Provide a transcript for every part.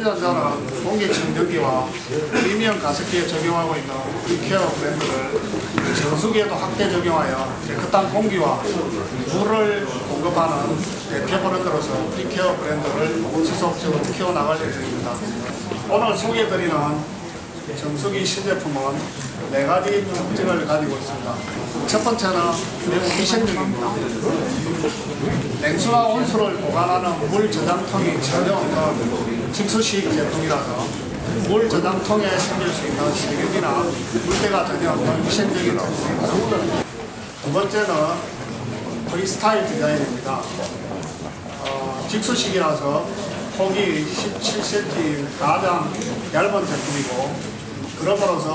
해전자는 공기청정기와 프리미엄 가습기에 적용하고 있는 리케어 브랜드를 정수기에도 확대 적용하여 깨끗한 공기와 물을 공급하는 대표 브랜드로서 리케어 브랜드를 지속적으로 키워나갈 예정입니다. 오늘 소개해드리는 정수기 신제품은 네 가지 특징을 가지고 있습니다. 첫 번째는 매우 희생적입니다. 냉수나 온수를 보관하는 물 저장통이 전혀 없는 직수식 제품이라서 물 저장통에 생길 수 있는 세균이나 물때가 전혀 없는 희생적인 제품입니다. 두 번째는 프리스타일 디자인입니다. 어, 직수식이라서 폭이 17cm 가장 얇은 제품이고 그러므로서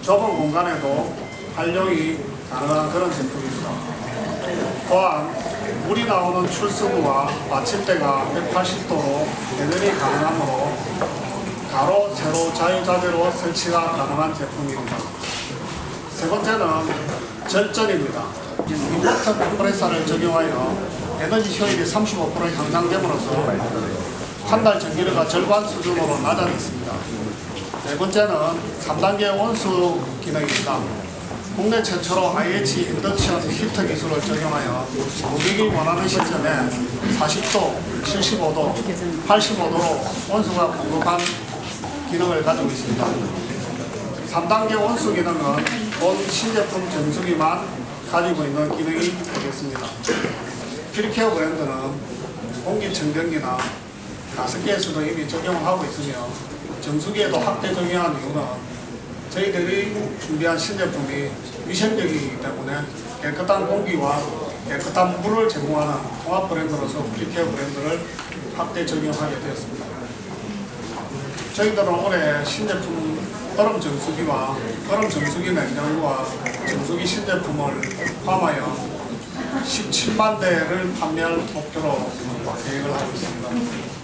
좁은 공간에도 활용이 가능한 그런 제품입니다. 또한 물이 나오는 출수구와 마침대가 180도로 대전이 가능하므로 가로, 세로, 자유자재로 설치가 가능한 제품입니다. 세 번째는 절전입니다. 인버터 컴프레서를 적용하여 에너지 효율이 35% 향상됨으로써 한 달 전기료가 절반 수준으로 낮아졌습니다. 네 번째는 3단계 온수 기능입니다. 국내 최초로 IH 인덕션 히터 기술을 적용하여 고객이 원하는 시점에 40도, 75도, 85도로 온수가 공급한 기능을 가지고 있습니다. 3단계 온수 기능은 본 신제품 정수기만 가지고 있는 기능이 되겠습니다. 피리케어 브랜드는 공기청정기나 가습기에서도 이미 적용을 하고 있으며 정수기에도 확대 적용한 이유는 저희들이 준비한 신제품이 위생적이기 때문에 깨끗한 공기와 깨끗한 물을 제공하는 통합 브랜드로서 피리케어 브랜드를 확대 적용하게 되었습니다. 저희들은 올해 신제품 얼음 정수기와 얼음 정수기 냉장고와 정수기 신제품을 포함하여 17만 대를 판매할 목표로 계획을 하고 있습니다.